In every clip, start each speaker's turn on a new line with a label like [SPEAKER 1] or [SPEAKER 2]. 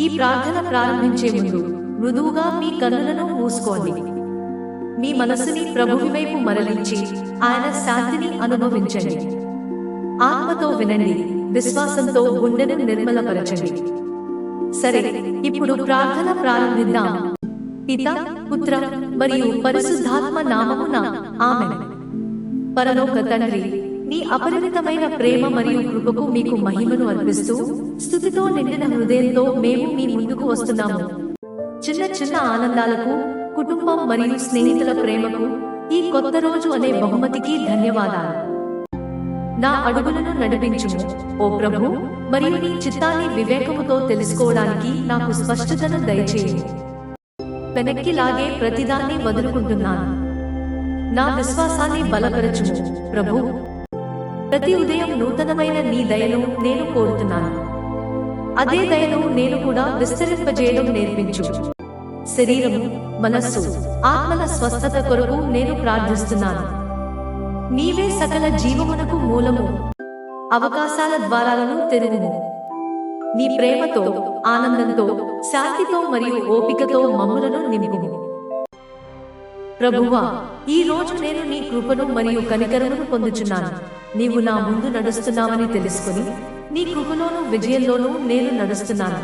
[SPEAKER 1] ఈ ప్రార్థన ప్రారంభించే ముందు మృదువుగా మీ కన్నులను మూసుకోండి. మీ మనస్సుని ప్రభువి వైపు మరలించి ఆయన శాంతిని అనుభవించండి. ఆత్మతో వినండి విశ్వాసంతో గుండెను నిర్మలపరచండి. సరే ఇప్పుడు ప్రార్థన ప్రారంభిద్దాం. పిత పుత్ర మరియు పరిశుద్ధాత్మ నామమున ఆమె పరలోక తండ్రి నీ అపరిమితమైన ప్రేమ మరియు కృపకు మీకు మహిమను అర్పిస్తూ స్థుతితో నిండిన హృదయంతో మేము మీ ముందుకు వస్తున్నాము. చిన్న చిన్న ఆనందాలకు కుటుంబం మరియు స్నేహితుల ప్రేమకు ఈ కొత్త రోజు అనే బహుమతికి ధన్యవాదాలు. నా అడుగులను నడిపించు ఓ ప్రభు మరియు నీ చిత్తాన్ని వివేకముతో తెలుసుకోవడానికి నాకు స్పష్టతను దయచేయి. వెనక్కి లాగే ప్రతిదాన్ని వదులుకుంటున్నాను. నా విశ్వాసాన్ని బలపరచుము. ప్రభు ప్రతి ఉదయం నూతనమైన నీ దయను నేను కోరుతున్నాను. అదే దయను నేను కూడా విస్తరింపజేయడం నేర్పించు. శరీరము మనస్సు ఆత్మల స్వస్థత కొరకు నేను ప్రార్థిస్తున్నాను. నీవే సకల జీవమునకు మూలము. అవకాశాల ద్వారాలను తెరువుము. నీ ప్రేమతో ఆనందంతో శాంతితో మరియు ఓపికతో మమ్ములను నింపుము. ప్రభువా ఈ రోజు నేను నీ కృపను మరియు కనికరమును పొందుచున్నాను. నీవు నా ముందు నడుస్తున్నావని తెలుసుకుని నీ కృపలోనూ విజయంలోనూ నేను నడుస్తున్నాను.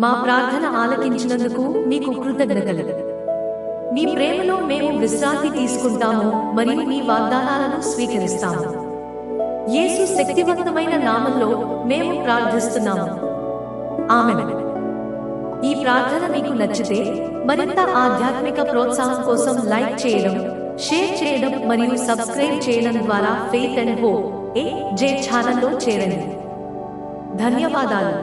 [SPEAKER 1] మా ప్రార్థన ఆలకించినందుకు మీకు కృతజ్ఞతలు. మీ ప్రేమలో మేము విశ్రాంతి తీసుకుంటాము మరియు మీ వాగ్దానాలను స్వీకరిస్తాము. యేసు శక్తివంతమైన నామంలో మేము ప్రార్థిస్తున్నాము. ఆమె ఈ ప్రార్థన మీకు నచ్చితే మరింత ఆధ్యాత్మిక ప్రోత్సాహం కోసం లైక్ చేయడం షేర్ చేయడం మరియు సబ్స్క్రైబ్ చేయడం ద్వారా faith and hope A J ఛానల్లో చేరండి. ధన్యవాదాలు.